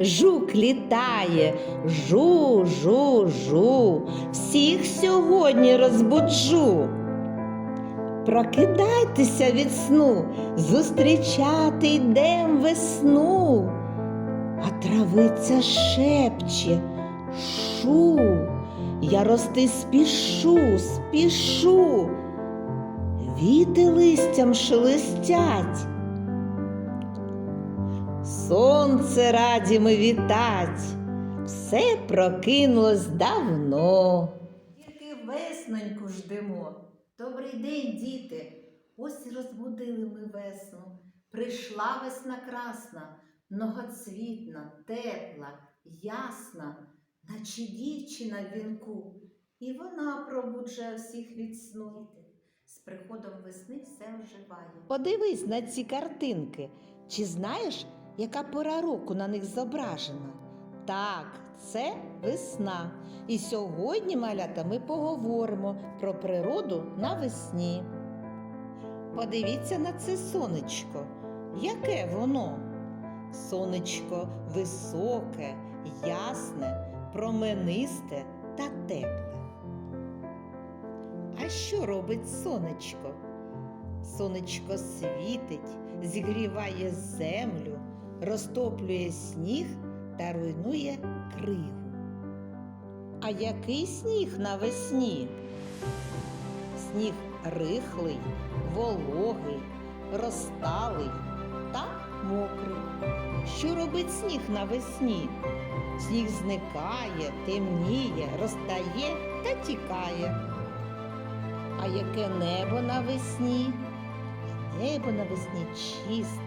жук літає, жу, жу, жу, всіх сьогодні розбуджу. Прокидайтеся від сну, зустрічати йдем весну. А травиця шепче, шу, я рости спішу, спішу. Віти листям шелестять. Сонце раді ми вітать, все прокинулось давно. Тільки весноньку ждемо. Добрий день, діти. Ось і розбудили ми весну. Прийшла весна красна, многоцвітна, тепла, ясна, наче дівчина в вінку. І вона пробуджує всіх від сну. З приходом весни все оживає. Подивись на ці картинки. Чи знаєш, яка пора року на них зображена? Так, це весна. І сьогодні, малята, ми поговоримо про природу навесні. Подивіться на це сонечко. Яке воно? Сонечко високе, ясне, променисте та тепле. А що робить сонечко? Сонечко світить, зігріває землю, розтоплює сніг та руйнує кригу. А який сніг навесні? Сніг рихлий, вологий, розталий та мокрий. Що робить сніг навесні? Сніг зникає, темніє, розтає та тікає. А яке небо навесні? Небо навесні чисте,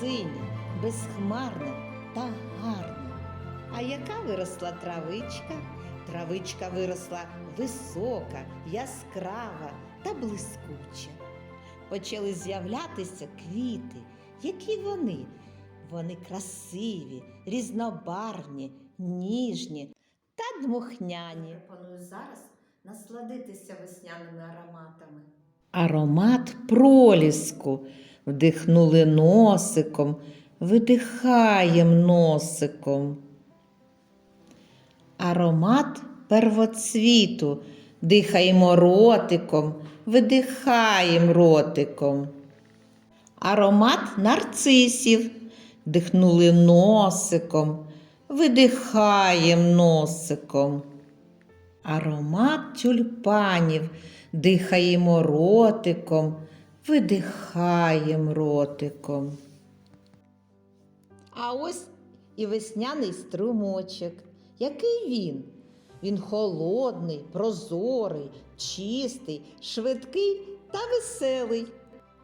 синє, безхмарне та гарне. А яка виросла травичка? Травичка виросла висока, яскрава та блискуча. Почали з'являтися квіти. Які вони? Вони красиві, різнобарвні, ніжні та дмухняні. Пропоную зараз насладитися весняними ароматами. Аромат проліску. Вдихнули носиком, видихаєм носиком. Аромат первоцвіту. Дихаємо ротиком, видихаєм ротиком. Аромат нарцисів. Дихнули носиком, видихаєм носиком. Аромат тюльпанів. Дихаємо ротиком, видихаєм ротиком. А ось і весняний струмочок. Який він? Він холодний, прозорий, чистий, швидкий та веселий.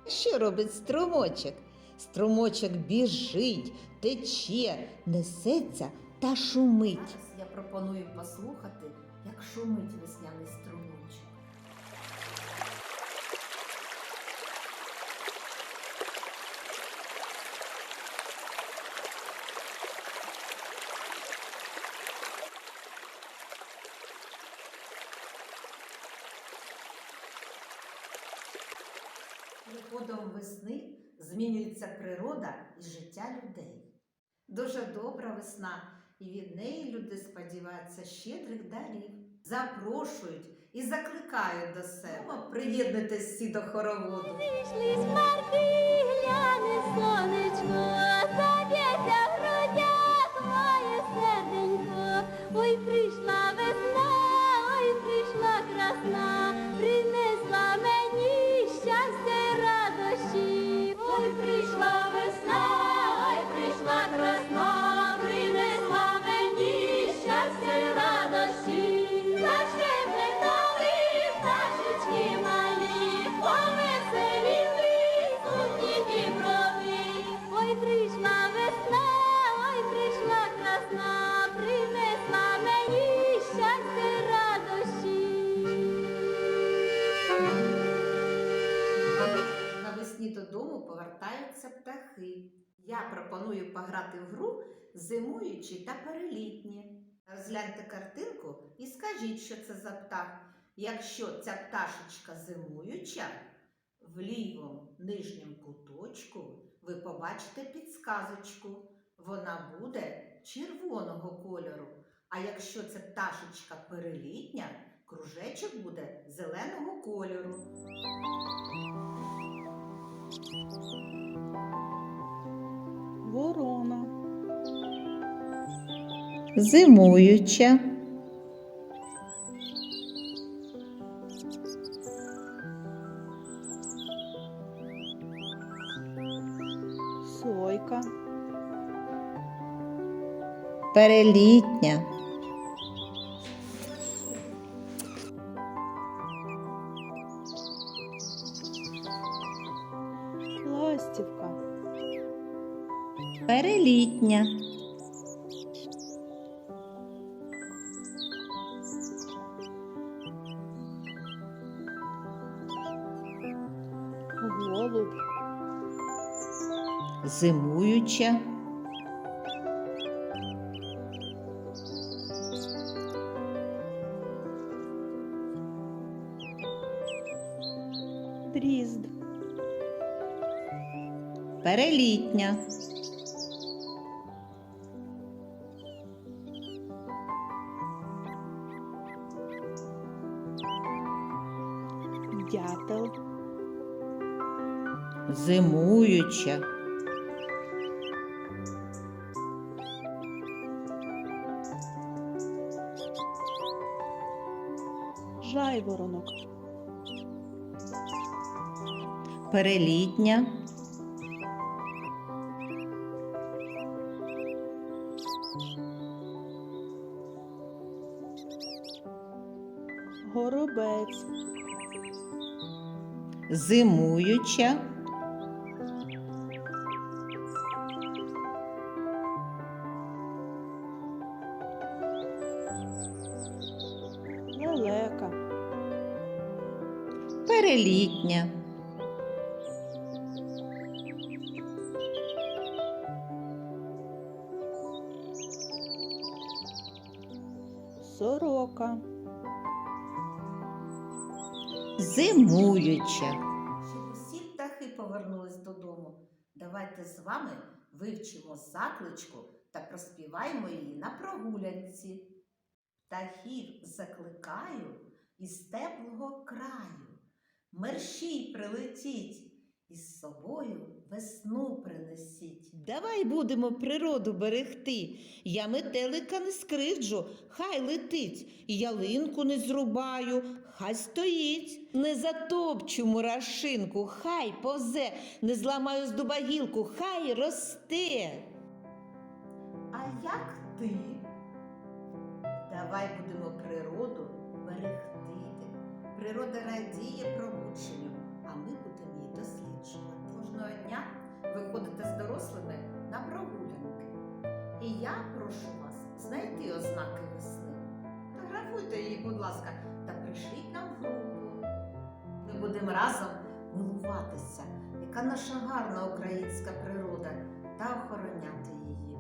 Що робить струмочок? Струмочок біжить, тече, несеться та шумить. Зараз я пропоную послухати, як шумить весняний струмочок. Приходом весни змінюється природа і життя людей. Дуже добра весна, і від неї люди сподіваються щедрих дарів. Запрошують і закликають до себе. приєднатися всі до хороводу. Вийшли з марки, сонечко, Я пропоную пограти в гру зимуючі та перелітні. Розгляньте картинку і скажіть, що це за птах. Якщо ця пташечка зимуюча, в лівому нижньому куточку ви побачите підсказочку. вона буде червоного кольору. А якщо це пташечка перелітня, кружечок буде зеленого кольору. Ворона. Зимуюча, Сойка. перелітня, перелітня, Голуб. зимуюча, Дрізд. перелітня, Дятел. зимуюча, Жайворонок. перелітня, зимуюча, Лелека. перелітня, Сорока. зимуюча. Вами вивчимо закличку та проспіваємо її на прогулянці. Птахів закликаю із теплого краю. Мерщій прилетіть із собою весну принесіть. Давай будемо природу берегти. Я метелика не скривджу, хай летить, ялинку не зрубаю, хай стоїть, не затопчу мурашинку, хай повзе, не зламаю з дуба гілку, хай росте. А як ти? Давай будемо природу берегти. Природа радіє пробудженню, а ми будемо її досліджувати. Кожного дня виходите з дорослими на прогулянки. І я прошу вас знайти ознаки весни. Фотографуйте її, будь ласка, та прийшліть нам в групу. Ми будемо разом милуватися, яка наша гарна українська природа, та охороняти її.